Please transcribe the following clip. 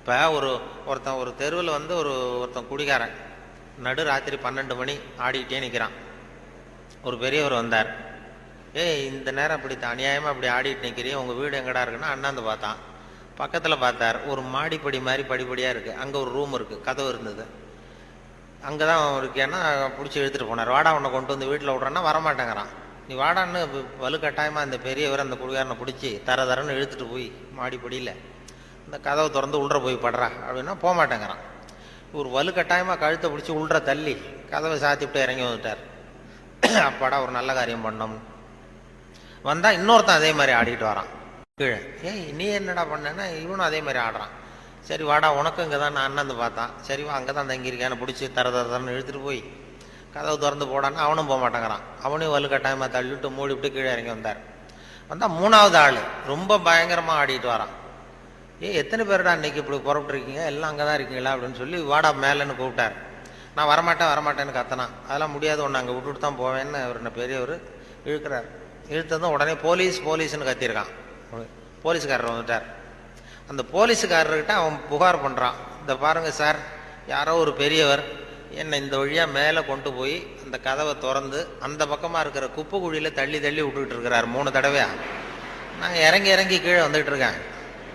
இப்போ ஒரு ஒருத்தன் ஒரு தெருவில் வந்து ஒரு ஒருத்தன் குடிகாரன். நடு ராத்திரி பன்னெண்டு மணி ஆடிக்கிட்டே நிற்கிறான் ஒரு பெரியவர் வந்தார். ஏய் இந்த நேரம் இப்படி அநியாயமாக இப்படி ஆடிட்டு நிற்கிறீங்க உங்கள் வீடு எங்கடா இருக்குன்னா அண்ணாந்து பார்த்தான். பக்கத்தில் பார்த்தார். ஒரு மாடிப்படி மாதிரி படிப்படியாக இருக்குது அங்கே ஒரு ரூம் இருக்குது கதவு இருந்தது. அங்கே தான் இருக்கேன்னா பிடிச்சி எடுத்துகிட்டு போனார். வாடா உன்னை கொண்டு வந்து வீட்டில் விட்றேன்னா வரமாட்டேங்கிறான். நீ வாடான்னு வலுக்கட்டாயமாக அந்த பெரியவர் அந்த குடிகாரனை பிடிச்சி தர தரன்னு இழுத்துட்டு போய் மாடிப்படியில் இந்த கதவை திறந்து உள்ள போய் படுறா. அப்படின்னா போக மாட்டேங்கிறான். இவர் வலுக்கட்டாயமாக கழுத்தை பிடிச்சி உள்ற தள்ளி கதவை சாத்திவிட்டு இறங்கி வந்துட்டார். அப்பாடா ஒரு நல்ல காரியம் பண்ணோம். வந்தால் இன்னொருத்தன் அதே மாதிரி ஆடிட்டு வரான். கீழே ஏய் நீ என்னடா பண்ணேன்னா இவனும் அதே மாதிரி ஆடுறான். சரி வாடா உனக்கும் இங்கே தான் நான் அண்ணந்து பார்த்தான். சரி வா அங்கே தான் தங்கியிருக்கேன்னு பிடிச்சி தர தரதான்னு இழுத்துட்டு போய் கதவு திறந்து போடான்னு அவனும் போக மாட்டேங்கிறான். அவனையும் வலுக்கட்டாயமாக தள்ளிவிட்டு மூடிவிட்டு கீழே இறங்கி வந்தார். வந்தால் மூணாவது ஆள் ரொம்ப பயங்கரமாக ஆடிட்டு வரான். ஏன் எத்தனை பேர்டா இன்னைக்கு இப்படி புறப்பட்டுருக்கீங்க? எல்லாம் அங்கே தான் இருக்கீங்களா? அப்படின்னு சொல்லி வாடா மேலேன்னு கூப்பிட்டார். நான் வரமாட்டேன் வரமாட்டேன்னு கத்தனான் அதெல்லாம் முடியாது ஒன்று அங்கே விட்டுட்டு தான் போவேன்னு அவர் என்ன பெரியவர் இழுக்கிறார். இழுத்ததும் உடனே போலீஸ் போலீஸ்னு கத்தியிருக்கான் போலீஸ்காரர் வந்துட்டார். அந்த போலீஸுக்காரர்கிட்ட அவன் புகார் பண்ணுறான் இந்த பாருங்கள் சார் யாரோ ஒரு பெரியவர் என்னை இந்த வழியாக மேலே கொண்டு போய் அந்த கதவை திறந்து அந்த பக்கமாக இருக்கிற குப்பை குழியில் தள்ளி தள்ளி விட்டுக்கிட்டு இருக்கிறார். மூணு தடவையாக நாங்கள் இறங்கி இறங்கி கீழே வந்துட்டு இருக்கேன்.